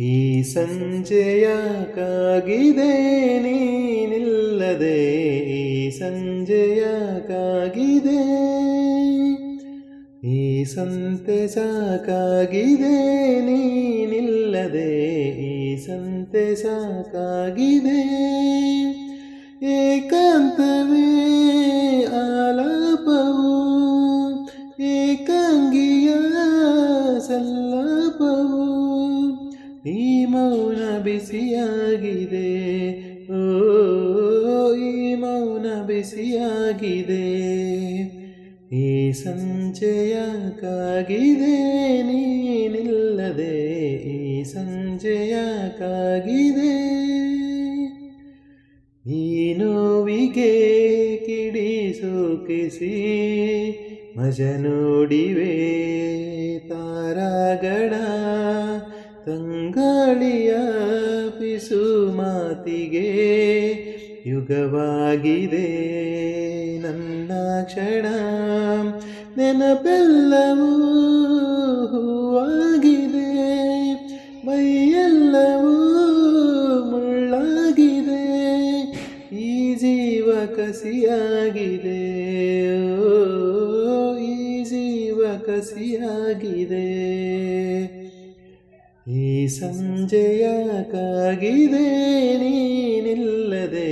ಈ ಸಂಜೆಯಾಗಿದೆ ನೀನಿಲ್ಲದೆ ಈ ಸಂಜೆಯಾಗಿದೆ ಈ ಸಂತೆ ಸಾಕಾಗಿದೆ ನೀನಿಲ್ಲದೆ ಈ ಸಂತೆ ಸಾಕಾಗಿದೆ. ಏಕಾಂತವೇ ಈ ಮೌನ ಬಿಸಿಯಾಗಿದೆ. ಓ, ಈ ಮೌನ ಬಿಸಿಯಾಗಿದೆ. ಈ ಸಂಜೆಯ ಕಾಗಿದೆ ನೀನಿಲ್ಲದೆ ಈ ಸಂಜೆಯ ಕಾಗಿದೆ ಈ ನೋವಿಗೆ ಕಿಡಿಸೋಕಿಸಿ ಮಜ ನೋಡಿವೆ ತಂಗಾಳಿಯ ಪಿಸು ಮಾತಿಗೆ ಯುಗವಾಗಿದೆ ನನ್ನ ಕ್ಷಣ. ನೆನಪೆಲ್ಲವೂ ಆಗಿದೆ ಮೈಯೆಲ್ಲವೂ ಮುಳ್ಳಾಗಿದೆ, ಈ ಜೀವ ಕಸಿಯಾಗಿದೆ ಈ ಜೀವ ಕಸಿಯಾಗಿದೆ. ಈ ಸಂಜೆಯ ಕಾಗಿದೆ ನೀನಿಲ್ಲದೆ,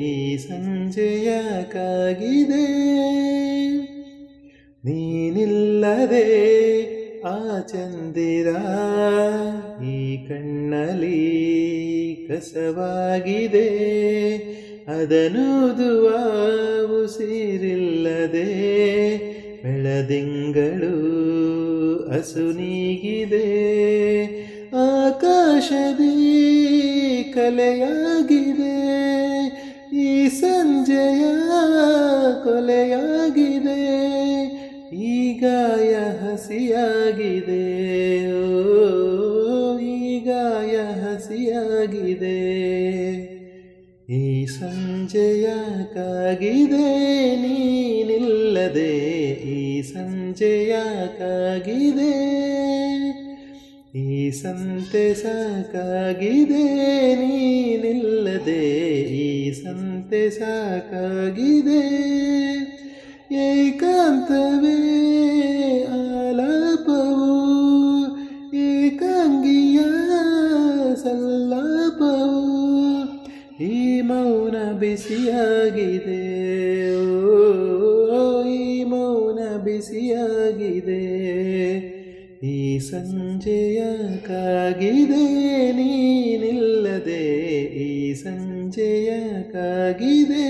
ಈ ಸಂಜೆಯ ಕಾಗಿದೆ ನೀನಿಲ್ಲದೆ ಆ ಚಂದಿರ ಈ ಕಣ್ಣಲಿ ಕಸವಾಗಿದೆ. ಅದನುದುವ ಉಸಿರಿಲ್ಲದೆ ಬೆಳದಿಂಗಳು ಅಸುನೀಗಿದೆ ಆಕಾಶದಿ ಕಲೆಯಾಗಿದೆ. ಈ ಸಂಜೆಯ ಕೊಲೆಯಾಗಿದೆ. ಈ ಗಾಯ ಹಸಿಯಾಗಿದೆ. ಈ ಗಾಯ ಹಸಿಯಾಗಿದೆ. ಈ ಸಂಜೆಯ ಕಾಗಿದೆ, ನೀನಿಲ್ಲದೆ ಈ ಸಂಜೆಯ ಕಾಗಿದೆ ಈ ಸಂತೆ ಸಾಕಾಗಿದೆ, ನೀನಿಲ್ಲದೆ ಈ ಸಂತೆ ಸಾಕಾಗಿದೆ. ಏಕಾಂತವೇ ಆಲಾಪವು, ಏಕಾಂಗಿಯ ಸಲ್ಲಾಪವು, ಈ ಮೌನ ಬಿಸಿಯಾಗಿದೆ. ಓ ಬಿಸಿಯಾಗಿದೆ ಈ ಸಂಜೆಯ ಕಾಗಿದೆ ನೀನಿಲ್ಲದೆ ಈ ಸಂಜೆಯ ಕಾಗಿದೆ